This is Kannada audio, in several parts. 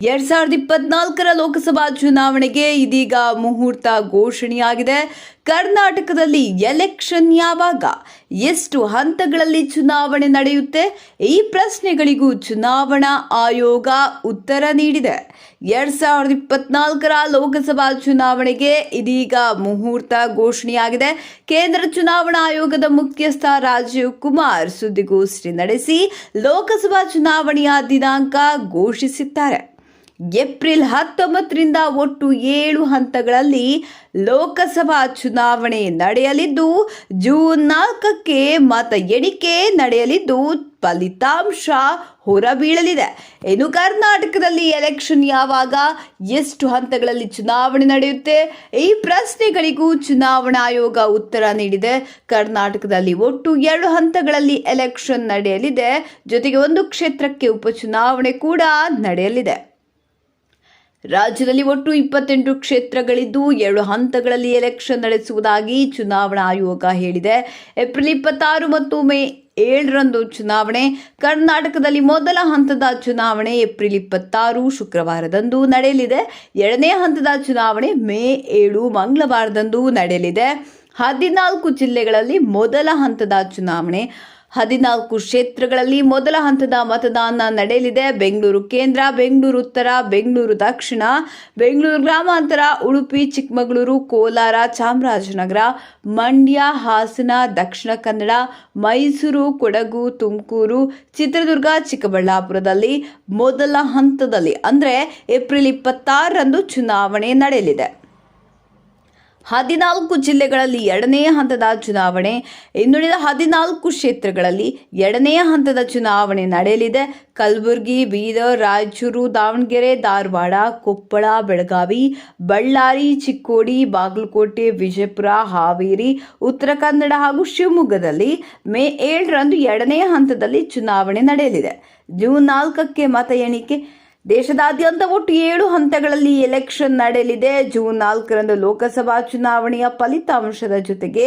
ಎರಡ್ ಸಾವಿರದ ಇಪ್ಪತ್ನಾಲ್ಕರ ಲೋಕಸಭಾ ಚುನಾವಣೆಗೆ ಇದೀಗ ಮುಹೂರ್ತ ಘೋಷಣೆಯಾಗಿದೆ. ಕರ್ನಾಟಕದಲ್ಲಿ ಎಲೆಕ್ಷನ್ ಯಾವಾಗ? ಎಷ್ಟು ಹಂತಗಳಲ್ಲಿ ಚುನಾವಣೆ ನಡೆಯುತ್ತೆ? ಈ ಪ್ರಶ್ನೆಗಳಿಗೂ ಚುನಾವಣಾ ಆಯೋಗ ಉತ್ತರ ನೀಡಿದೆ. ಎರಡ್ ಸಾವಿರದ ಇಪ್ಪತ್ನಾಲ್ಕರ ಲೋಕಸಭಾ ಚುನಾವಣೆಗೆ ಇದೀಗ ಮುಹೂರ್ತ ಘೋಷಣೆಯಾಗಿದೆ. ಕೇಂದ್ರ ಚುನಾವಣಾ ಆಯೋಗದ ಮುಖ್ಯಸ್ಥ ರಾಜೀವ್ ಕುಮಾರ್ ಸುದ್ದಿಗೋಷ್ಠಿ ನಡೆಸಿ ಲೋಕಸಭಾ ಚುನಾವಣೆಯ ದಿನಾಂಕ ಘೋಷಿಸಿದ್ದಾರೆ. ಏಪ್ರಿಲ್ ಹತ್ತೊಂಬತ್ತರಿಂದ ಒಟ್ಟು ಏಳು ಹಂತಗಳಲ್ಲಿ ಲೋಕಸಭಾ ಚುನಾವಣೆ ನಡೆಯಲಿದ್ದು, ಜೂನ್ ನಾಲ್ಕಕ್ಕೆ ಮತ ಎಣಿಕೆ ನಡೆಯಲಿದ್ದು, ಫಲಿತಾಂಶ ಹೊರಬೀಳಲಿದೆ. ಇನ್ನು ಕರ್ನಾಟಕದಲ್ಲಿ ಎಲೆಕ್ಷನ್ ಯಾವಾಗ? ಎಷ್ಟು ಹಂತಗಳಲ್ಲಿ ಚುನಾವಣೆ ನಡೆಯುತ್ತೆ? ಈ ಪ್ರಶ್ನೆಗಳಿಗೂ ಚುನಾವಣಾ ಆಯೋಗ ಉತ್ತರ ನೀಡಿದೆ. ಕರ್ನಾಟಕದಲ್ಲಿ ಒಟ್ಟು ಎರಡು ಹಂತಗಳಲ್ಲಿ ಎಲೆಕ್ಷನ್ ನಡೆಯಲಿದೆ. ಜೊತೆಗೆ ಒಂದು ಕ್ಷೇತ್ರಕ್ಕೆ ಉಪಚುನಾವಣೆ ಕೂಡ ನಡೆಯಲಿದೆ. ರಾಜ್ಯದಲ್ಲಿ ಒಟ್ಟು ಇಪ್ಪತ್ತೆಂಟು ಕ್ಷೇತ್ರಗಳಿದ್ದು ಎರಡು ಹಂತಗಳಲ್ಲಿ ಎಲೆಕ್ಷನ್ ನಡೆಸುವುದಾಗಿ ಚುನಾವಣಾ ಆಯೋಗ ಹೇಳಿದೆ. ಏಪ್ರಿಲ್ ಇಪ್ಪತ್ತಾರು ಮತ್ತು ಮೇ ಏಳರಂದು ಚುನಾವಣೆ. ಕರ್ನಾಟಕದಲ್ಲಿ ಮೊದಲ ಹಂತದ ಚುನಾವಣೆ ಏಪ್ರಿಲ್ ಇಪ್ಪತ್ತಾರು ಶುಕ್ರವಾರದಂದು ನಡೆಯಲಿದೆ. ಎರಡನೇ ಹಂತದ ಚುನಾವಣೆ ಮೇ ಏಳು ಮಂಗಳವಾರದಂದು ನಡೆಯಲಿದೆ. ಹದಿನಾಲ್ಕು ಜಿಲ್ಲೆಗಳಲ್ಲಿ ಮೊದಲ ಹಂತದ ಚುನಾವಣೆ. ಹದಿನಾಲ್ಕು ಕ್ಷೇತ್ರಗಳಲ್ಲಿ ಮೊದಲ ಹಂತದ ಮತದಾನ ನಡೆಯಲಿದೆ. ಬೆಂಗಳೂರು ಕೇಂದ್ರ, ಬೆಂಗಳೂರು ಉತ್ತರ, ಬೆಂಗಳೂರು ದಕ್ಷಿಣ, ಬೆಂಗಳೂರು ಗ್ರಾಮಾಂತರ, ಉಡುಪಿ, ಚಿಕ್ಕಮಗಳೂರು, ಕೋಲಾರ, ಚಾಮರಾಜನಗರ, ಮಂಡ್ಯ, ಹಾಸನ, ದಕ್ಷಿಣ ಕನ್ನಡ, ಮೈಸೂರು, ಕೊಡಗು, ತುಮಕೂರು, ಚಿತ್ರದುರ್ಗ, ಚಿಕ್ಕಬಳ್ಳಾಪುರದಲ್ಲಿ ಮೊದಲ ಹಂತದಲ್ಲಿ ಅಂದರೆ ಏಪ್ರಿಲ್ ಇಪ್ಪತ್ತಾರರಂದು ಚುನಾವಣೆ ನಡೆಯಲಿದೆ. ಹದಿನಾಲ್ಕು ಜಿಲ್ಲೆಗಳಲ್ಲಿ ಎರಡನೇ ಹಂತದ ಚುನಾವಣೆ, ಇನ್ನುಳಿದ ಹದಿನಾಲ್ಕು ಕ್ಷೇತ್ರಗಳಲ್ಲಿ ಎರಡನೇ ಹಂತದ ಚುನಾವಣೆ ನಡೆಯಲಿದೆ. ಕಲಬುರಗಿ, ಬೀದರ್, ರಾಯಚೂರು, ದಾವಣಗೆರೆ, ಧಾರವಾಡ, ಕೊಪ್ಪಳ, ಬೆಳಗಾವಿ, ಬಳ್ಳಾರಿ, ಚಿಕ್ಕೋಡಿ, ಬಾಗಲಕೋಟೆ, ವಿಜಯಪುರ, ಹಾವೇರಿ, ಉತ್ತರ ಕನ್ನಡ ಹಾಗೂ ಶಿವಮೊಗ್ಗದಲ್ಲಿ ಮೇ ಏಳರಂದು ಎರಡನೇ ಹಂತದಲ್ಲಿ ಚುನಾವಣೆ ನಡೆಯಲಿದೆ. ಜೂನ್ ನಾಲ್ಕಕ್ಕೆ ಮತ ಎಣಿಕೆ ದೇಶದಾದ್ಯಂತ ಒಟ್ಟು ಏಳು ಹಂತಗಳಲ್ಲಿ ಎಲೆಕ್ಷನ್ ನಡೆಯಲಿದೆ. ಜೂನ್ ನಾಲ್ಕರಂದು ಲೋಕಸಭಾ ಚುನಾವಣೆಯ ಫಲಿತಾಂಶದ ಜೊತೆಗೆ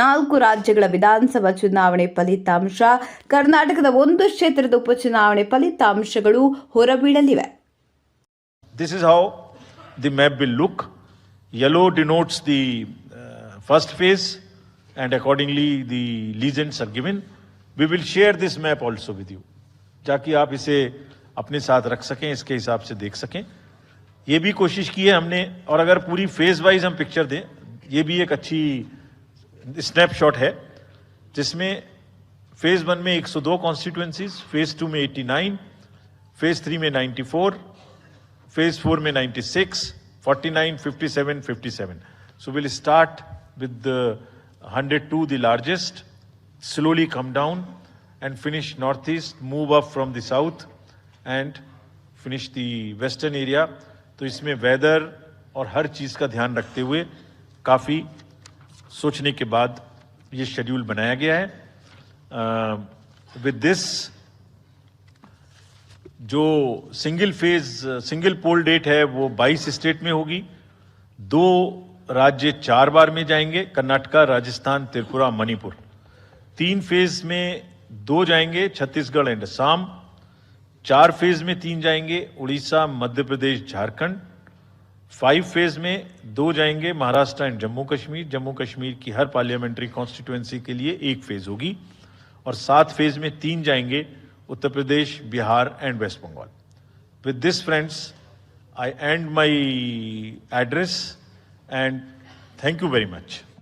ನಾಲ್ಕು ರಾಜ್ಯಗಳ ವಿಧಾನಸಭಾ ಚುನಾವಣೆ ಫಲಿತಾಂಶ, ಕರ್ನಾಟಕದ ಒಂದು ಕ್ಷೇತ್ರದ ಉಪಚುನಾವಣೆ ಫಲಿತಾಂಶಗಳು ಹೊರಬೀಳಲಿವೆ. This is how the map will look yellow denotes the first phase and accordingly the legends are given we will share this map also with you Jackie ಆಪ್ ಇಸೆ अपने साथ रख सकें, इसके हिसाब से देख सकें। ये भी कोशिश की है हमने, और अगर पूरी फ़ेज़ वाइज हम पिक्चर दें, ये भी एक अच्छी स्नैपशॉट है, जिसमें फ़ेज़ वन में 102 कॉन्स्टिट्यूएंसीज फ़ेज़ टू में 89 फ़ेज़ थ्री में 94 फ़ेज़ फोर में 96 49 57 57 so we'll start with the 102 the largest, slowly come down and finish northeast, move up from the south and finish the western area. तो इसमें वेदर और हर चीज़ का ध्यान रखते हुए काफ़ी सोचने के बाद ये शेड्यूल बनाया गया है। विद दिस जो single phase single poll date है, वो 22 स्टेट में होगी। दो राज्य चार बार में जाएँगे, कर्नाटका, राजस्थान, त्रिपुरा, मणिपुर। तीन फ़ेज़ में दो जाएँगे, छत्तीसगढ़ एंड असम चार फ़ेज़ में तीन जाएँगे, उड़ीसा, मध्य प्रदेश, झारखंड। फाइव फ़ेज़ में दो जाएँगे, महाराष्ट्र एंड जम्मू कश्मीर। जम्मू कश्मीर की हर पार्लियामेंट्री कॉन्स्टिट्यूएंसी के लिए एक फ़ेज़ होगी। और सात फ़ेज़ में तीन जाएँगे, Uttar Pradesh, Bihar and West Bengal with this friends i end my address and thank you very much.